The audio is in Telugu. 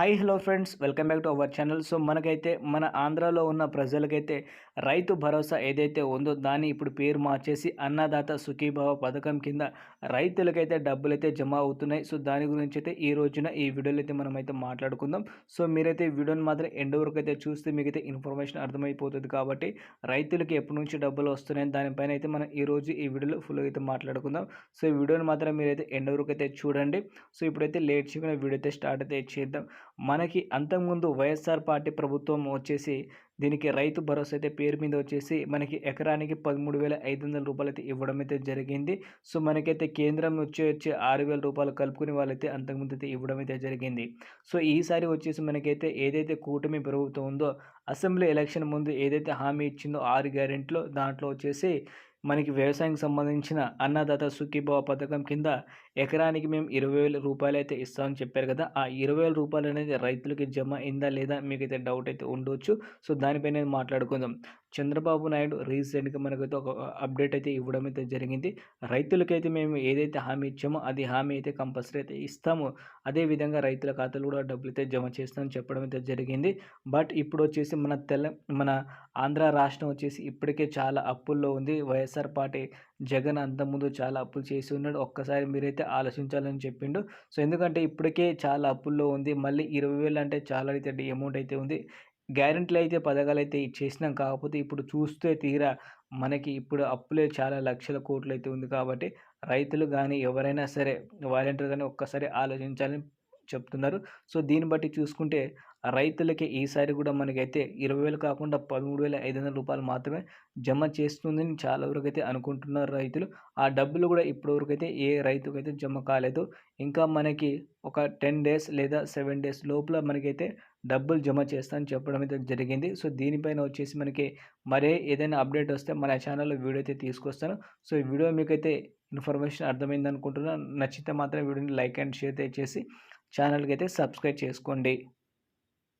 Hi hello friends welcome back to our channel so మనకైతే మన ఆంధ్రాలో ఉన్న ప్రజలకైతే రైతు భరోసా ఏదైతే ఉందో దాన్ని ఇప్పుడు పేరు మార్చేసి అన్నదాత సుఖీభావ పథకం కింద రైతులకైతే డబ్బులు అయితే జమ అవుతున్నాయి. సో దాని గురించి అయితే ఈ రోజున ఈ వీడియోలో అయితే మనం అయితే మాట్లాడుకుందాం. సో మీరైతే వీడియోని మాత్రం ఎండ్ వరకు అయితే చూస్తే మీకైతే ఇన్ఫర్మేషన్ అర్థమైపోతుంది కాబట్టి రైతులకి ఎప్పటి నుంచి డబ్బులు వస్తున్నాయి దానిపైన అయితే మనం ఈ రోజు ఈ వీడియోలో ఫుల్ అయితే మాట్లాడుకుందాం. సో ఈ వీడియోని మాత్రం మీరైతే ఎండ్ వరకు అయితే చూడండి. సో ఇప్పుడైతే లేట్ చేయకుండా వీడియో అయితే స్టార్ట్ అయితే చేద్దాం. మనకి అంతకుముందు వైఎస్ఆర్ పార్టీ ప్రభుత్వం వచ్చేసి దీనికి రైతు భరోసా అయితే పేరు మీద వచ్చేసి మనకి ఎకరానికి పదమూడు వేల ఐదు వందల రూపాయలు అయితే ఇవ్వడం అయితే జరిగింది. సో మనకైతే కేంద్రం వచ్చి వచ్చి ఆరు వేల రూపాయలు కలుపుకుని వాళ్ళైతే అంతకుముందు అయితే ఇవ్వడం అయితే జరిగింది. సో ఈసారి వచ్చేసి మనకైతే ఏదైతే కూటమి ప్రభుత్వం ఉందో అసెంబ్లీ ఎలక్షన్ ముందు ఏదైతే హామీ ఇచ్చిందో ఆరు గ్యారెంట్లో దాంట్లో వచ్చేసి మనకి వ్యవసాయానికి సంబంధించిన అన్నదాత సుఖీభావ పథకం కింద ఎకరానికి మేము ఇరవై వేల రూపాయలు అయితే ఇస్తామని చెప్పారు కదా ఆ ఇరవై వేల రూపాయలు అనేది రైతులకి జమ అయిందా లేదా మీకైతే డౌట్ అయితే ఉండొచ్చు. సో దానిపైన మాట్లాడుకుందాం. చంద్రబాబు నాయుడు రీసెంట్గా మనకైతే ఒక అప్డేట్ అయితే ఇవ్వడం అయితే జరిగింది. రైతులకైతే మేము ఏదైతే హామీ ఇచ్చామో అది హామీ అయితే కంపల్సరీ అయితే ఇస్తాము. అదేవిధంగా రైతుల ఖాతాలు కూడా డబ్బులు అయితే జమ చేస్తామని చెప్పడం అయితే జరిగింది. బట్ ఇప్పుడు వచ్చేసి మన తెల మన ఆంధ్ర రాష్ట్రం వచ్చేసి ఇప్పటికే చాలా అప్పుల్లో ఉంది. వైఎస్ఆర్ పార్టీ జగన్ అంతకుముందు చాలా అప్పులు చేసి ఉన్నాడు. ఒక్కసారి మీరైతే ఆలోచించాలని చెప్పిండు. సో ఎందుకంటే ఇప్పటికే చాలా అప్పుల్లో ఉంది. మళ్ళీ ఇరవై వేలు అంటే చాలా అయితే అమౌంట్ అయితే ఉంది. గ్యారెంటీలు అయితే పథకాలు అయితే ఇచ్చేసినాం. కాకపోతే ఇప్పుడు చూస్తే తీరా మనకి ఇప్పుడు అప్పులే చాలా లక్షల కోట్లు అయితే ఉంది కాబట్టి రైతులు కానీ ఎవరైనా సరే వాలంటీర్ కానీ ఒక్కసారి ఆలోచించాలని చెప్తున్నారు. సో దీన్ని బట్టి చూసుకుంటే రైతులకి ఈసారి కూడా మనకైతే ఇరవై వేలు కాకుండా పదమూడు వేల ఐదు వందల రూపాయలు మాత్రమే జమ చేస్తుందని చాలా వరకు అయితే అనుకుంటున్నారు రైతులు. ఆ డబ్బులు కూడా ఇప్పటివరకు అయితే ఏ రైతుకైతే జమ కాలేదు. ఇంకా మనకి ఒక టెన్ డేస్ లేదా సెవెన్ డేస్ లోపల మనకైతే డబ్బులు జమ చేస్తానని చెప్పడం అయితే జరిగింది. సో దీనిపైన వచ్చేసి మనకి మరే ఏదైనా అప్డేట్ వస్తే మన ఛానల్లో వీడియో అయితే తీసుకొస్తాను. సో ఈ వీడియో మీకైతే ఇన్ఫర్మేషన్ అర్థమైంది అనుకుంటున్నాను నచ్చితే మాత్రం వీడియోని లైక్ అండ్ షేర్ చేసి ఛానల్కి అయితే సబ్స్క్రైబ్ చేసుకోండి.